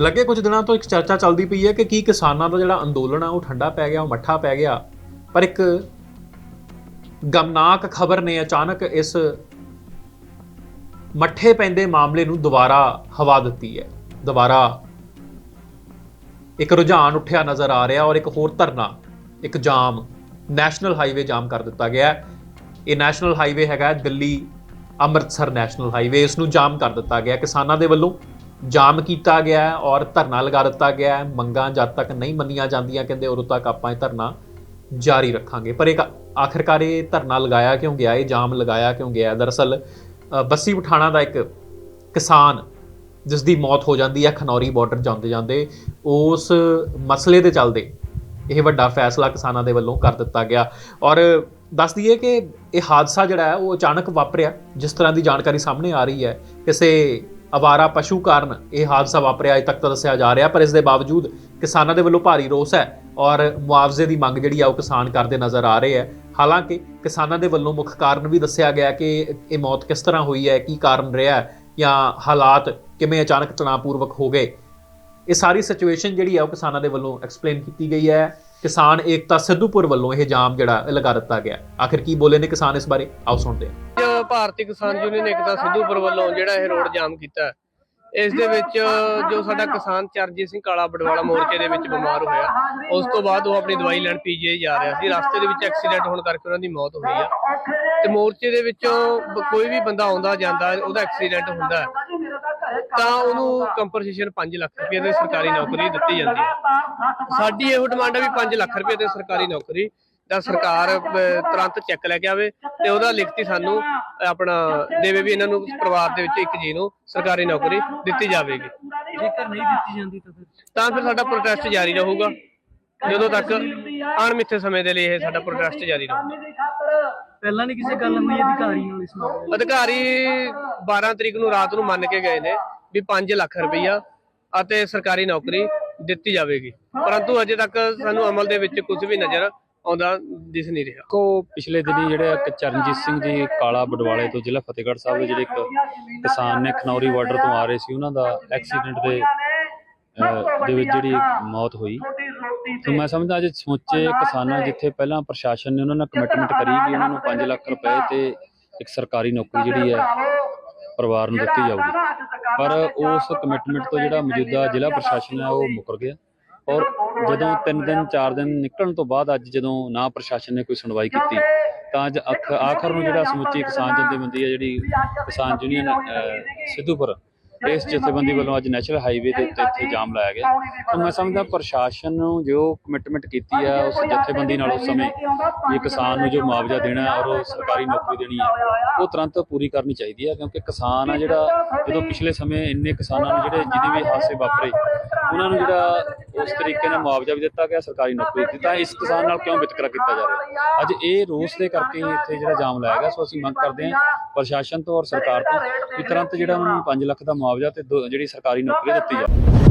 ਲੱਗੇ ਕੁਝ ਦਿਨਾਂ ਤੋਂ ਇੱਕ ਚਰਚਾ ਚੱਲਦੀ ਪਈ ਹੈ ਕਿ ਕੀ ਕਿਸਾਨਾਂ ਦਾ ਜਿਹੜਾ ਅੰਦੋਲਨ ਆ, ਉਹ ਠੰਡਾ ਪੈ ਗਿਆ, ਉਹ ਮੱਠਾ ਪੈ ਗਿਆ। ਪਰ ਇੱਕ ਗਮਨਾਕ ਖਬਰ ਨੇ ਅਚਾਨਕ ਇਸ ਮੱਠੇ ਪੈਂਦੇ ਮਾਮਲੇ ਨੂੰ ਦੁਬਾਰਾ ਹਵਾ ਦਿੱਤੀ ਹੈ। ਦੁਬਾਰਾ ਇੱਕ ਰੁਝਾਨ ਉੱਠਿਆ ਨਜ਼ਰ ਆ ਰਿਹਾ ਔਰ ਇੱਕ ਹੋਰ ਧਰਨਾ, ਇੱਕ ਜਾਮ, ਨੈਸ਼ਨਲ ਹਾਈਵੇ ਜਾਮ ਕਰ ਦਿੱਤਾ ਗਿਆ ਇਹ ਨੈਸ਼ਨਲ ਹਾਈਵੇ ਹੈਗਾ ਦਿੱਲੀ ਅੰਮ੍ਰਿਤਸਰ ਨੈਸ਼ਨਲ ਹਾਈਵੇ, ਇਸ ਨੂੰ ਜਾਮ ਕਰ ਦਿੱਤਾ ਗਿਆ ਕਿਸਾਨਾਂ ਦੇ ਵੱਲੋਂ। ਜਾਮ ਕੀਤਾ ਗਿਆ ਹੈ ਔਰ ਧਰਨਾ ਲਗਾ ਦਿੱਤਾ ਗਿਆ ਹੈ। ਮੰਗਾਂ ਜਦ ਤੱਕ ਨਹੀਂ ਮੰਨੀਆਂ ਜਾਂਦੀਆਂ, ਕਹਿੰਦੇ ਉਦੋਂ ਤੱਕ ਆਪਾਂ ਇਹ ਧਰਨਾ ਜਾਰੀ ਰੱਖਾਂਗੇ। ਪਰ ਇੱਕ ਆਖਰਕਾਰ ਇਹ ਧਰਨਾ ਲਗਾਇਆ ਕਿਉਂ ਗਿਆ? ਇਹ ਜਾਮ ਲਗਾਇਆ ਕਿਉਂ ਗਿਆ? ਦਰਅਸਲ ਬੱਸੀ ਪਠਾਣਾ ਦਾ ਇੱਕ ਕਿਸਾਨ ਜਿਸ ਦੀ ਮੌਤ ਹੋ ਜਾਂਦੀ ਹੈ, ਖਨੌਰੀ ਬਾਰਡਰ ਜਾਂਦੇ ਜਾਂਦੇ, ਉਸ ਮਸਲੇ ਦੇ ਚੱਲਦੇ ਇਹ ਵੱਡਾ ਫੈਸਲਾ ਕਿਸਾਨਾਂ ਦੇ ਵੱਲੋਂ ਕਰ ਦਿੱਤਾ ਗਿਆ। ਔਰ ਦੱਸ ਦਈਏ ਕਿ ਇਹ ਹਾਦਸਾ ਜਿਹੜਾ ਹੈ, ਉਹ ਅਚਾਨਕ ਵਾਪਰਿਆ। ਜਿਸ ਤਰ੍ਹਾਂ ਦੀ ਜਾਣਕਾਰੀ ਸਾਹਮਣੇ ਆ ਰਹੀ ਹੈ, ਕਿਸੇ ਅਵਾਰਾ ਪਸ਼ੂ ਕਾਰਨ ਇਹ ਹਾਦਸਾ ਵਾਪਰਿਆ, ਅਜੇ ਤੱਕ ਤਾਂ ਦੱਸਿਆ ਜਾ ਰਿਹਾ, ਪਰ ਇਸ ਦੇ ਬਾਵਜੂਦ ਕਿਸਾਨਾਂ ਦੇ ਵੱਲੋਂ ਭਾਰੀ ਰੋਸ ਹੈ ਔਰ ਮੁਆਵਜ਼ੇ ਦੀ ਮੰਗ ਜਿਹੜੀ ਆ ਉਹ ਕਿਸਾਨ ਕਰਦੇ ਨਜ਼ਰ ਆ ਰਹੇ ਹੈ। ਹਾਲਾਂਕਿ ਕਿਸਾਨਾਂ ਦੇ ਵੱਲੋਂ ਮੁੱਖ ਕਾਰਨ ਵੀ ਦੱਸਿਆ ਗਿਆ ਕਿ ਇਹ ਮੌਤ ਕਿਸ ਤਰ੍ਹਾਂ ਹੋਈ ਹੈ, ਕੀ ਕਾਰਨ ਰਿਹਾ ਜਾਂ ਹਾਲਾਤ ਕਿਵੇਂ ਅਚਾਨਕ ਤਣਾਅਪੂਰਵਕ ਹੋ ਗਏ। ਇਹ ਸਾਰੀ ਸਿਚੁਏਸ਼ਨ ਜਿਹੜੀ ਆ ਉਹ ਕਿਸਾਨਾਂ ਦੇ ਵੱਲੋਂ ਐਕਸਪਲੇਨ ਕੀਤੀ ਗਈ ਹੈ। ਕਿਸਾਨ ਏਕਤਾ ਸਿੱਧੂਪੁਰ ਵੱਲੋਂ ਇਹ ਜਾਮ ਜਿਹੜਾ ਲਗਾ ਦਿੱਤਾ ਗਿਆ। ਆਖਿਰ ਕੀ ਬੋਲੇ ਨੇ ਕਿਸਾਨ ਇਸ ਬਾਰੇ? ਆਓ ਸੁਣਦੇ ਹਾਂ। ਅੱਜ ਭਾਰਤੀ ਕਿਸਾਨ ਯੂਨੀਅਨ ਏਕਤਾ ਸਿੱਧੂਪੁਰ ਵੱਲੋਂ ਜਿਹੜਾ ਇਹ ਰੋਡ ਜਾਮ ਕੀਤਾ ਇਸ ਦੇ ਵਿੱਚ ਜੋ ਸਾਡਾ ਕਿਸਾਨ ਚਰਨਜੀਤ ਸਿੰਘ ਕਾਲਾ ਬਡਵਾਲਾ ਮੋਰਚੇ ਦੇ ਵਿੱਚ ਬਿਮਾਰ ਹੋਇਆ ਉਸ ਤੋਂ ਬਾਅਦ ਉਹ ਆਪਣੀ ਦਵਾਈ ਲੈਣ ਪੀਜੀਆਈ ਜਾ ਰਿਹਾ ਸੀ। ਰਸਤੇ ਦੇ ਵਿੱਚ ਐਕਸੀਡੈਂਟ ਹੋਣ ਕਰਕੇ ਉਹਨਾਂ ਦੀ ਮੌਤ ਹੋਈ ਆ। ਤੇ ਮੋਰਚੇ ਦੇ ਵਿੱਚੋਂ ਕੋਈ ਵੀ ਬੰਦਾ ਆਉਂਦਾ ਜਾਂਦਾ ਉਹਦਾ ਐਕਸੀਡੈਂਟ ਹੁੰਦਾ ਹੈ, ਤਾਂ ਉਹਨੂੰ ਕੰਪਨਸੇਸ਼ਨ 5 ਲੱਖ ਰੁਪਏ ਦੀ ਸਰਕਾਰੀ ਨੌਕਰੀ ਦਿੱਤੀ ਜਾਂਦੀ। ਹੈ ਸਾਡੀ ਇਹੋ ਡਿਮਾਂਡ ਹੈ ਵੀ 5 ਲੱਖ ਰੁਪਏ ਦੀ ਸਰਕਾਰੀ ਨੌਕਰੀ ਦਾ ਸਰਕਾਰ ਤੁਰੰਤ ਚੈੱਕ ਲੈ ਕੇ ਆਵੇ ਤੇ ਉਹਦਾ ਲਿਖਤੀ ਸਾਨੂੰ ਆਪਣਾ ਦੇਵੇ ਵੀ ਇਹਨਾਂ ਨੂੰ ਪਰਿਵਾਰ ਦੇ ਵਿੱਚ ਇੱਕ ਜੀ ਨੂੰ ਸਰਕਾਰੀ ਨੌਕਰੀ ਦਿੱਤੀ ਜਾਵੇਗੀ। ਜੇਕਰ ਨਹੀਂ ਦਿੱਤੀ ਜਾਂਦੀ ਤਾਂ ਫਿਰ ਤਾਂ ਫਿਰ ਸਾਡਾ ਪ੍ਰੋਟੈਸਟ ਜਾਰੀ ਰਹੂਗਾ। ਜਦੋਂ ਤੱਕ ਅਣਮਿੱਥੇ ਸਮੇਂ ਦੇ ਲਈ ਇਹ ਸਾਡਾ ਪ੍ਰੋਟੈਸਟ ਜਾਰੀ ਰਹੂਗਾ ਪਹਿਲਾਂ ਨਹੀਂ ਕਿਸੇ ਗੱਲ ਹੋਈ ਅਧਿਕਾਰੀ ਨਾਲ ਇਸ ਮਾਮਲੇ ਅਧਿਕਾਰੀ 12 ਤਰੀਕ ਨੂੰ ਰਾਤ ਨੂੰ ਮੰਨ ਕੇ ਗਏ ਨੇ ਵੀ 5 ਲੱਖ ਰੁਪਈਆ ਅਤੇ ਸਰਕਾਰੀ ਨੌਕਰੀ ਦਿੱਤੀ ਜਾਵੇਗੀ। ਪਰੰਤੂ ਅਜੇ ਤੱਕ ਸਾਨੂੰ ਅਮਲ ਦੇ ਵਿੱਚ ਕੁਝ ਵੀ ਨਜ਼ਰ ਆਉਂਦਾ ਦਿਸ ਨਹੀਂ ਰਿਹਾ। ਕੋ ਪਿਛਲੇ ਦਿਨੀ ਜਿਹੜੇ ਇੱਕ ਚਰਨਜੀਤ ਸਿੰਘ ਜੀ ਕਾਲਾ ਬਡਵਾਲੇ ਤੋਂ ਜ਼ਿਲ੍ਹਾ ਫਤਿਹਗੜ੍ਹ ਸਾਹਿਬ ਦੇ ਜਿਹੜੇ ਇੱਕ ਕਿਸਾਨ ਨੇ ਖਨੌਰੀ ਬਾਰਡਰ ਤੋਂ ਆ ਰਹੇ ਸੀ ਉਹਨਾਂ ਦਾ ਐਕਸੀਡੈਂਟ ਦੇ ਅਹ, ਦੇ ਵਿੱਚ ਜਿਹੜੀ ਮੌਤ ਹੋਈ। ਤੇ ਮੈਂ ਸਮਝਦਾ ਅੱਜ ਸਮੁੱਚੇ ਕਿਸਾਨਾਂ ਜਿੱਥੇ ਪਹਿਲਾਂ ਪ੍ਰਸ਼ਾਸਨ ਨੇ ਉਹਨਾਂ ਨਾਲ ਕਮਿਟਮੈਂਟ ਕਰੀ ਕਿ ਉਹਨਾਂ ਨੂੰ 5 ਲੱਖ ਰੁਪਏ ਤੇ ਇੱਕ ਸਰਕਾਰੀ ਨੌਕਰੀ ਜਿਹੜੀ ਹੈ ਪਰਿਵਾਰ ਨੂੰ ਦਿੱਤੀ ਜਾਊਗੀ। ਪਰ ਉਸ ਕਮਿਟਮੈਂਟ ਤੋਂ ਜਿਹੜਾ ਮੌਜੂਦਾ ਜ਼ਿਲ੍ਹਾ ਪ੍ਰਸ਼ਾਸਨ ਹੈ ਉਹ ਮੁਕਰ ਗਿਆ। ਔਰ ਜਦੋਂ 3 ਦਿਨ 4 ਦਿਨ ਨਿਕਲਣ ਤੋਂ ਬਾਅਦ ਅੱਜ ਜਦੋਂ ਨਾ ਪ੍ਰਸ਼ਾਸਨ ਨੇ ਕੋਈ ਸੁਣਵਾਈ ਕੀਤੀ ਤਾਂ ਅੱਜ ਆਖਰ ਨੂੰ ਜਿਹੜਾ ਸਮੁੱਚੀ ਕਿਸਾਨ ਜਥੇਬੰਦੀ ਹੈ ਜਿਹੜੀ ਕਿਸਾਨ ਯੂਨੀਅਨ ਸਿੱਧੂਪੁਰ ਇਸ ਜਥੇਬੰਦੀ ਵੱਲੋਂ ਅੱਜ ਨੈਸ਼ਨਲ ਹਾਈਵੇ ਦੇ ਉੱਤੇ ਇੱਥੇ ਜਾਮ ਲਾਇਆ ਗਿਆ। ਤਾਂ ਮੈਂ ਸਮਝਦਾ ਪ੍ਰਸ਼ਾਸਨ ਨੂੰ ਜੋ ਕਮਿਟਮੈਂਟ ਕੀਤੀ ਹੈ ਉਸ ਜਥੇਬੰਦੀ ਨਾਲ ਉਸ ਸਮੇਂ ਵੀ ਕਿਸਾਨ ਨੂੰ ਜੋ ਮੁਆਵਜ਼ਾ ਦੇਣਾ ਔਰ ਉਹ ਸਰਕਾਰੀ ਨੌਕਰੀ ਦੇਣੀ ਹੈ, ਉਹ ਤੁਰੰਤ ਪੂਰੀ ਕਰਨੀ ਚਾਹੀਦੀ ਹੈ ਕਿਉਂਕਿ ਕਿਸਾਨ ਆ ਜਿਹੜਾ ਜਦੋਂ ਪਿਛਲੇ ਸਮੇਂ ਇੰਨੇ ਕਿਸਾਨਾਂ ਨੂੰ ਜਿਹੜੇ ਜਿਹਦੇ ਵੀ ਹਾਦਸੇ ਵਾਪਰੇ ਉਹਨਾਂ ਨੂੰ ਜਿਹੜਾ ਉਸ ਤਰੀਕੇ ਨਾਲ ਮੁਆਵਜ਼ਾ ਵੀ ਦਿੱਤਾ ਗਿਆ, ਸਰਕਾਰੀ ਨੌਕਰੀ ਦਿੱਤੀ। ਤਾਂ ਇਸ ਕਿਸਾਨ ਨਾਲ ਕਿਉਂ ਵਿਤਕਰਾ ਕੀਤਾ ਜਾ ਰਿਹਾ? ਅੱਜ ਇਹ ਰੋਸ ਦੇ ਕਰਕੇ ਹੀ ਇੱਥੇ ਜਿਹੜਾ ਜਾਮ ਲਾਇਆ ਗਿਆ, ਸੋ ਅਸੀਂ ਮੰਗ ਕਰਦੇ ਹਾਂ ਪ੍ਰਸ਼ਾਸਨ ਤੋਂ ਔਰ ਸਰਕਾਰ ਤੋਂ ਕਿ ਤੁਰੰਤ ਜਿਹੜਾ ਉਹਨਾਂ ਨੂੰ 5 ਲੱਖ ਦਾ ਮੁਆਵਜ਼ਾ ਤੇ ਦੋ- ਜਿਹੜੀ ਸਰਕਾਰੀ ਨੌਕਰੀ ਦਿੱਤੀ ਜਾਵੇ।